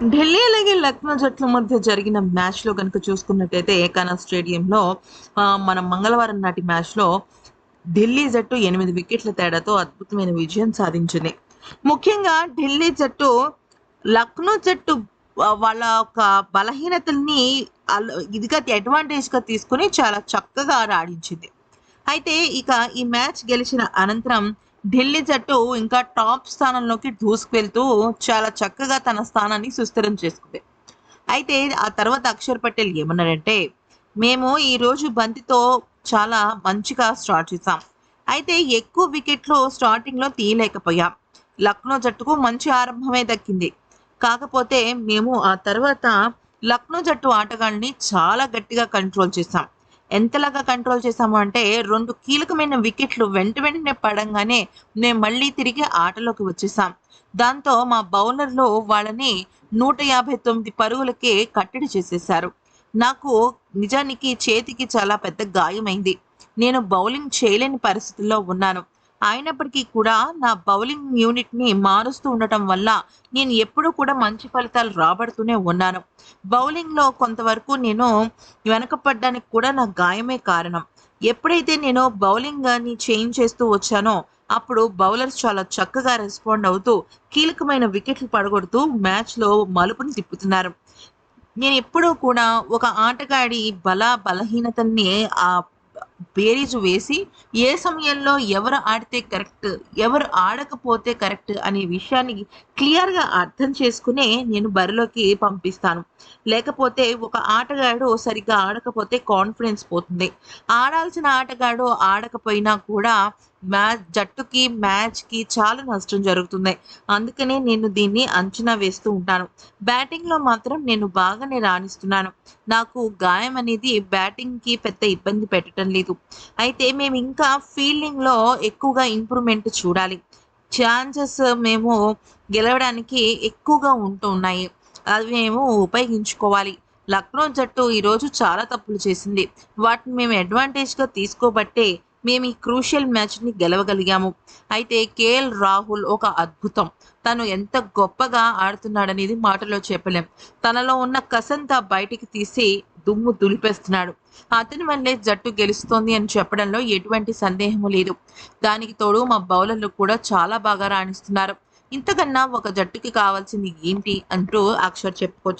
ఢిల్లీ అలాగే లక్నో జట్ల మధ్య జరిగిన మ్యాచ్లో కనుక చూసుకున్నట్టయితే ఏకానా స్టేడియంలో మన మంగళవారం నాటి మ్యాచ్లో ఢిల్లీ జట్టు ఎనిమిది వికెట్ల తేడాతో అద్భుతమైన విజయం సాధించింది. ముఖ్యంగా ఢిల్లీ జట్టు లక్నో జట్టు వాళ్ళ యొక్క బలహీనతల్ని ఇదిగా అడ్వాంటేజ్గా తీసుకుని చాలా చక్కగా ఆడించింది అయితే ఇక ఈ మ్యాచ్ గెలిచిన అనంతరం ఢిల్లీ జట్టు ఇంకా టాప్ స్థానంలోకి దూసుకువెళ్తూ చాలా చక్కగా తన స్థానాన్ని సుస్థిరం చేసుకుంది. అయితే ఆ తర్వాత అక్షర్ పటేల్ ఏమన్నాడంటే మేము ఈ రోజు బంతితో చాలా మంచిగా స్టార్ట్ చేసాం అయితే ఎక్కువ వికెట్లు స్టార్టింగ్లో తీయలేకపోయాం. లక్నో జట్టుకు మంచి ఆరంభమే దక్కింది. కాకపోతే మేము ఆ తర్వాత లక్నో జట్టు ఆటగాళ్ళని చాలా గట్టిగా కంట్రోల్ చేశాం. ఎంతలాగా కంట్రోల్ చేశాము అంటే రెండు కీలకమైన వికెట్లు వెంట వెంటనే పడంగానే మేము మళ్ళీ తిరిగి ఆటలోకి వచ్చేసాం. దాంతో మా బౌలర్లు వాళ్ళని నూట యాభై తొమ్మిది పరుగులకే కట్టడి చేసేశారు. నాకు నిజానికి చేతికి చాలా పెద్ద గాయమైంది. నేను బౌలింగ్ చేయలేని పరిస్థితుల్లో ఉన్నాను. అయినప్పటికీ కూడా నా బౌలింగ్ యూనిట్ని మారుస్తూ ఉండటం వల్ల నేను ఎప్పుడూ కూడా మంచి ఫలితాలు రాబడుతూనే ఉన్నాను. బౌలింగ్లో కొంతవరకు నేను వెనకపడ్డానికి కూడా నా గాయమే కారణం. ఎప్పుడైతే నేను బౌలింగ్ని చేంజ్ చేస్తూ వచ్చానో అప్పుడు బౌలర్స్ చాలా చక్కగా రెస్పాండ్ అవుతూ కీలకమైన వికెట్లు పడగొడుతూ మ్యాచ్లో మలుపుని తిప్పుతున్నారు. నేను ఎప్పుడూ కూడా ఒక ఆటగాడి బల బలహీనతల్ని ఆ బేరీజు వేసి ఏ సమయంలో ఎవరు ఆడితే కరెక్ట్ ఎవరు ఆడకపోతే కరెక్ట్ అనే విషయాన్ని క్లియర్గా అర్థం చేసుకునే నేను బరిలోకి పంపిస్తాను. లేకపోతే ఒక ఆటగాడు సరిగ్గా ఆడకపోతే కాన్ఫిడెన్స్ పోతుంది. ఆడాల్సిన ఆటగాడు ఆడకపోయినా కూడా మ్యాచ్ జట్టుకి మ్యాచ్కి చాలా నష్టం జరుగుతుంది అందుకనే నేను దీన్ని అంచనా వేస్తూ ఉంటాను. బ్యాటింగ్లో మాత్రం నేను బాగానే రాణిస్తున్నాను. నాకు గాయం అనేది బ్యాటింగ్కి పెద్ద ఇబ్బంది పెట్టడం లేదు. అయితే మేము ఇంకా ఫీల్డింగ్లో ఎక్కువగా ఇంప్రూవ్మెంట్ చూడాలి. ఛాన్సెస్ మేము గెలవడానికి ఎక్కువగా ఉంటూ ఉన్నాయి. అవి మేము ఉపయోగించుకోవాలి. లక్నో జట్టు ఈరోజు చాలా తప్పులు చేసింది. వాటిని మేము అడ్వాంటేజ్గా తీసుకోబట్టే మేము ఈ క్రూషియల్ మ్యాచ్ని గెలవగలిగాము. అయితే కేఎల్ రాహుల్ ఒక అద్భుతం. తను ఎంత గొప్పగా ఆడుతున్నాడనేది మాటలో చెప్పలేం. తనలో ఉన్న కసంతా బయటికి తీసి దుమ్ము దులిపేస్తున్నాడు. అతని వల్లే జట్టు గెలుస్తోంది అని చెప్పడంలో ఎటువంటి సందేహము లేదు. దానికి తోడు మా బౌలర్లు కూడా చాలా బాగా రాణిస్తున్నారు. ఇంతకన్నా ఒక జట్టుకి కావాల్సింది ఏంటి అంటూ అక్షర్ చెప్పుకోవచ్చు